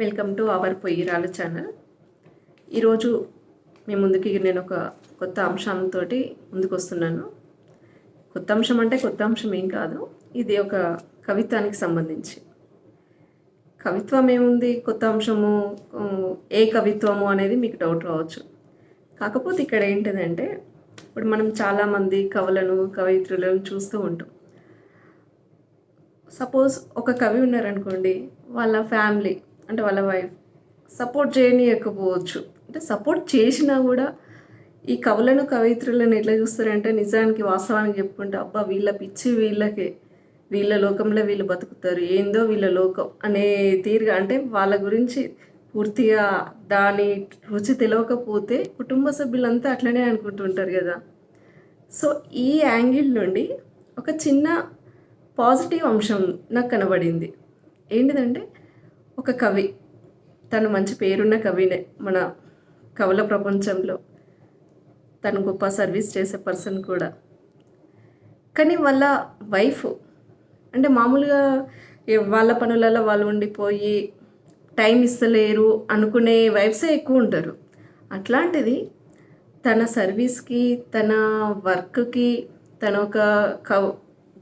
Welcome to our పొయ్యిరాలు channel. ఈరోజు మీ ముందుకి నేను ఒక కొత్త అంశంతో ముందుకు వస్తున్నాను కొత్త అంశం అంటే కొత్త అంశం ఏం కాదు ఇది ఒక కవిత్వానికి సంబంధించి. కవిత్వం ఏముంది? కొత్త అంశము ఏ కవిత్వము అనేది మీకు డౌట్ రావచ్చు. కాకపోతే ఇక్కడ ఏంటిదంటే ఇప్పుడు మనం చాలామంది కవులను కవయిత్రులను చూస్తూ ఉంటాం. సపోజ్ ఒక కవి ఉన్నారనుకోండి వాళ్ళ ఫ్యామిలీ అంటే వాళ్ళ వైఫ్ సపోర్ట్ చేయనీయకపోవచ్చు. అంటే సపోర్ట్ చేసినా కూడా ఈ కవులను కవయిత్రులను ఎట్లా చూస్తారంటే నిజానికి వాస్తవానికి చెప్పుకుంటే అబ్బా వీళ్ళ పిచ్చి వీళ్ళకే వీళ్ళ లోకంలో వీళ్ళు బతుకుతారు ఏందో వీళ్ళ లోకం అనే తీరుగా అంటే వాళ్ళ గురించి పూర్తిగా దాని రుచి తెలియకపోతే కుటుంబ సభ్యులంతా అట్లనే అనుకుంటుంటారు కదా. సో ఈ యాంగిల్ నుండి ఒక చిన్న పాజిటివ్ అంశం నాకు కనబడింది. ఏంటిదంటే ఒక కవి. తను మంచి పేరున్న కవినే మన కవుల ప్రపంచంలో. తను గొప్ప సర్వీస్ చేసే పర్సన్ కూడా. కానీ వాళ్ళ వైఫ్ అంటే మామూలుగా వాళ్ళ పనులలో వాళ్ళు ఉండిపోయి టైం ఇస్తలేరు అనుకునే వైఫ్సే ఎక్కువ ఉంటారు. అట్లాంటిది తన సర్వీస్కి తన వర్క్కి తన ఒక కవ్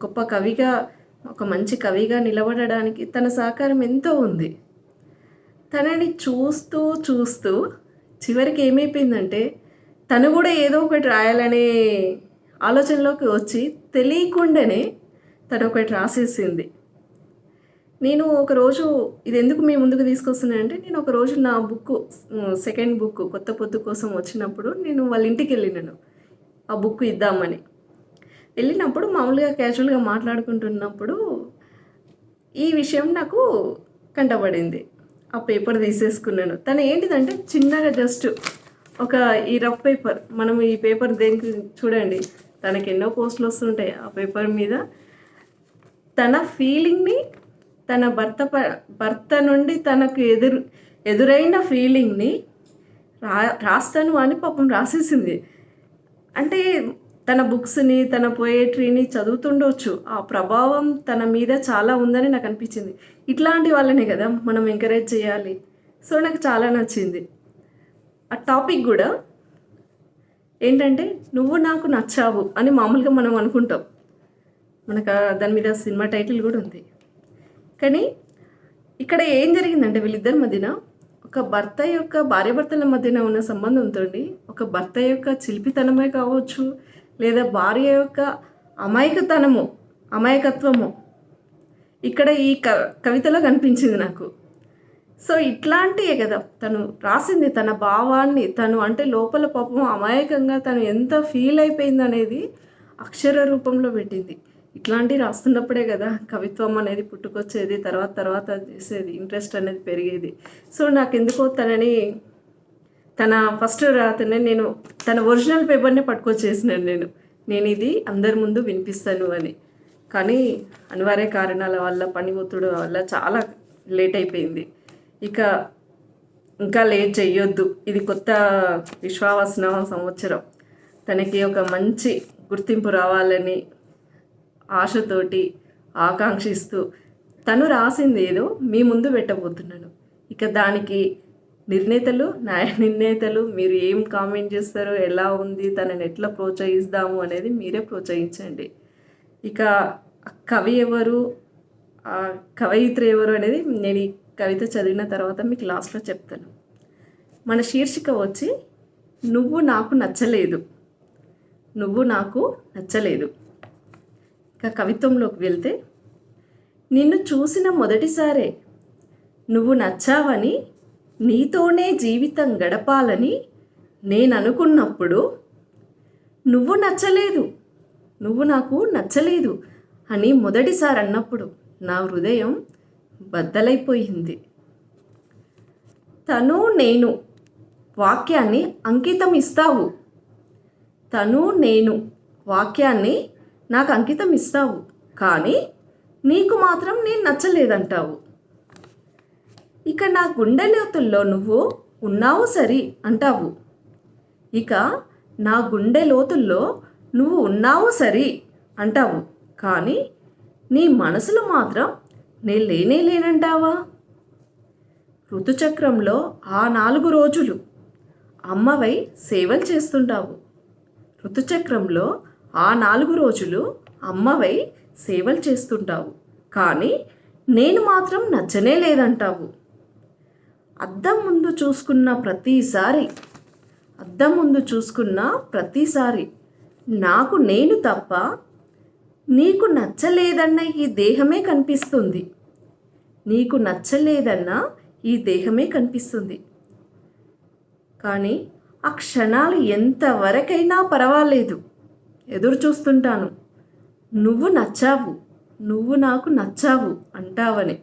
గొప్ప కవిగా ఒక మంచి కవిగా నిలబడడానికి తన సహకారం ఎంతో ఉంది. తనని చూస్తూ చూస్తూ చివరికి ఏమైపోయిందంటే తను కూడా ఏదో ఒకటి రాయాలనే ఆలోచనలోకి వచ్చి తెలియకుండానే తను ఒకటి రాసేసింది. నేను ఒకరోజు ఇది ఎందుకు మీ ముందుకు తీసుకొస్తున్నానంటే నేను ఒకరోజు నా బుక్ సెకండ్ బుక్ కొత్త పొద్దు కోసం వచ్చినప్పుడు నేను వాళ్ళ ఇంటికి వెళ్ళినాను ఆ బుక్ ఇద్దామని. వెళ్ళినప్పుడు మామూలుగా క్యాజువల్గా మాట్లాడుకుంటున్నప్పుడు ఈ విషయం నాకు కంటపడింది. ఆ పేపర్ తీసేసుకున్నాను. తను ఏంటిదంటే చిన్నగా జస్ట్ ఒక ఈ రఫ్ పేపర్ మనం ఈ పేపర్ దేనికి చూడండి తనకి ఎన్నో పోస్టులు వస్తుంటాయి ఆ పేపర్ మీద. తన ఫీలింగ్ని తన భర్త భర్త నుండి తనకు ఎదురు ఎదురైన ఫీలింగ్ని రా రాస్తాను అని పాపం రాసేసింది. అంటే తన బుక్స్ని తన పోయేట్రీని చదువుతుండొచ్చు. ఆ ప్రభావం తన మీద చాలా ఉందని నాకు అనిపించింది. ఇట్లాంటి వాళ్ళనే కదా మనం ఎంకరేజ్ చేయాలి. సో నాకు చాలా నచ్చింది. ఆ టాపిక్ కూడా ఏంటంటే నువ్వు నాకు నచ్చావు అని మామూలుగా మనం అనుకుంటాం. మనకు దాని మీద సినిమా టైటిల్ కూడా ఉంది. కానీ ఇక్కడ ఏం జరిగిందంటే వీళ్ళిద్దరి మధ్యన ఒక భర్త యొక్క భార్యాభర్తల మధ్యన ఉన్న సంబంధంతో ఒక భర్త యొక్క చిలిపితనమే కావచ్చు లేదా భార్య యొక్క అమాయకతనము అమాయకత్వము. ఇక్కడ ఈ క కవితలో కనిపించింది నాకు. సో ఇట్లాంటివే కదా. తను రాసింది తన భావాన్ని తను అంటే లోపల పాపం అమాయకంగా తను ఎంత ఫీల్ అయిపోయింది అనేది అక్షర రూపంలో పెట్టింది. ఇట్లాంటివి రాస్తున్నప్పుడే కదా కవిత్వం అనేది పుట్టుకొచ్చేది తర్వాత తర్వాత చేసేది ఇంట్రెస్ట్ అనేది పెరిగేది. సో నాకు ఎందుకో తనని తన ఫస్ట్ రాతనే నేను తన ఒరిజినల్ పేపర్నే పట్టుకొచ్చేసినాను నేను. నేను ఇది అందరి ముందు వినిపిస్తాను అని. కానీ అనివార్య కారణాల వల్ల పని ఒత్తిడి వల్ల చాలా లేట్ అయిపోయింది. ఇక ఇంకా లేట్ చేయొద్దు ఇది కొత్త విశ్వావసన సంవత్సరం. తనకి ఒక మంచి గుర్తింపు రావాలని ఆశతోటి ఆకాంక్షిస్తూ తను రాసింది ఏదో మీ ముందు పెట్టబోతున్నాను. ఇక దానికి నిర్ణేతలు న్యాయ నిర్ణేతలు మీరు ఏం కామెంట్ చేస్తారో ఎలా ఉంది తనని ఎట్లా ప్రోత్సహిస్తాము అనేది మీరే ప్రోత్సహించండి. ఇక కవి ఎవరు ఆ కవయిత్రి ఎవరు అనేది నేను ఈ కవిత చదివిన తర్వాత మీకు లాస్ట్లో చెప్తాను. మన శీర్షిక వచ్చి నువ్వు నాకు నచ్చలేదు. నువ్వు నాకు నచ్చలేదు. ఇక కవిత్వంలోకి వెళ్తే నిన్ను చూసిన మొదటిసారే నువ్వు నచ్చావని నీతోనే జీవితం గడపాలని నేను అనుకున్నప్పుడు నువ్వు నచ్చలేదు. నువ్వు నాకు నచ్చలేదు అని మొదటిసారి అన్నప్పుడు నా హృదయం బద్దలైపోయింది. తను నేను వాక్యాన్ని అంకితం ఇస్తావు. తను నేను వాక్యాన్ని నాకు అంకితం ఇస్తావు. కానీ నీకు మాత్రం నేను నచ్చలేదంటావు. ఇక నా గుండె లోతుల్లో నువ్వు ఉన్నావు సరి అంటావు. ఇక నా గుండె లోతుల్లో నువ్వు ఉన్నావు సరి అంటావు. కానీ నీ మనసులో మాత్రం నేను లేనే లేనంటావా? ఋతుచక్రంలో ఆ నాలుగు రోజులు అమ్మవై సేవలు చేస్తుంటావు. ఋతుచక్రంలో ఆ నాలుగు రోజులు అమ్మవై సేవలు చేస్తుంటావు. కానీ నేను మాత్రం నచ్చనే లేదంటావు. అద్దం ముందు చూసుకున్న ప్రతిసారి అద్దం ముందు చూసుకున్న ప్రతిసారి నాకు నేను తప్ప నీకు నచ్చలేదన్న ఈ దేహమే కనిపిస్తుంది. నీకు నచ్చలేదన్న ఈ దేహమే కనిపిస్తుంది. కానీ ఆ క్షణాలు ఎంతవరకైనా పర్వాలేదు. ఎదురు చూస్తుంటాను. నువ్వు నచ్చావు. నువ్వు నాకు నచ్చావు అంటావని.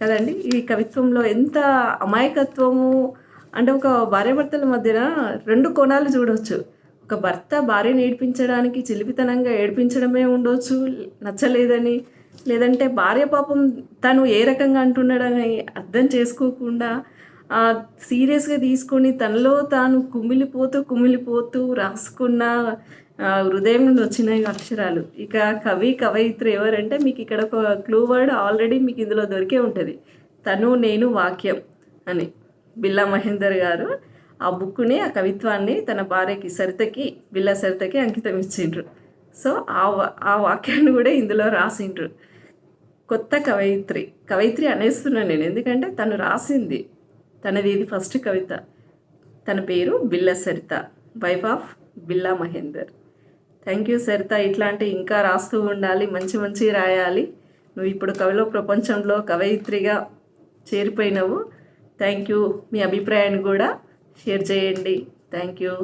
కదండి? ఈ కవిత్వంలో ఎంత అమాయకత్వము? అంటే ఒక భార్యాభర్తల మధ్యన రెండు కోణాలు చూడవచ్చు ఒక భర్త భార్యను ఏడిపించడానికి చిలిపితనంగా ఏడిపించడమే ఉండొచ్చు నచ్చలేదని. లేదంటే భార్య పాపం తను ఏ రకంగా అంటున్నాడని అర్థం చేసుకోకుండా సీరియస్గా తీసుకొని తనలో తాను కుమిలిపోతూ కుమిలిపోతూ రాసుకున్న హృదయం నుండి వచ్చినాయి అక్షరాలు. ఇక కవి కవయిత్రి ఎవరంటే మీకు ఇక్కడ ఒక క్లూ వర్డ్ ఆల్రెడీ మీకు ఇందులో దొరికే ఉంటుంది. తను నేను వాక్యం అని. బిల్లా మహేందర్ గారు ఆ బుక్ని ఆ కవిత్వాన్ని తన భార్యకి సరితకి బిల్లా సరితకి అంకితం ఇచ్చిండ్రు. సో ఆ వా- ఆ వాక్యాన్ని కూడా ఇందులో రాసిండ్రు. కొత్త కవయిత్రి. కవయిత్రి అనేస్తున్నాను నేను. ఎందుకంటే తను రాసింది. తనది ఇది ఫస్ట్ కవిత. తన పేరు బిల్ల Saritha. Wife of Billa Mahender. Thank you Saritha. ఇట్లాంటి ఇంకా రాస్తూ ఉండాలి మంచి మంచి రాయాలి. నువ్వు ఇప్పుడు కవిలో ప్రపంచంలో కవయిత్రిగా చేరిపోయినావు. థ్యాంక్ యూ మీ అభిప్రాయాన్ని కూడా షేర్ చేయండి. Thank you.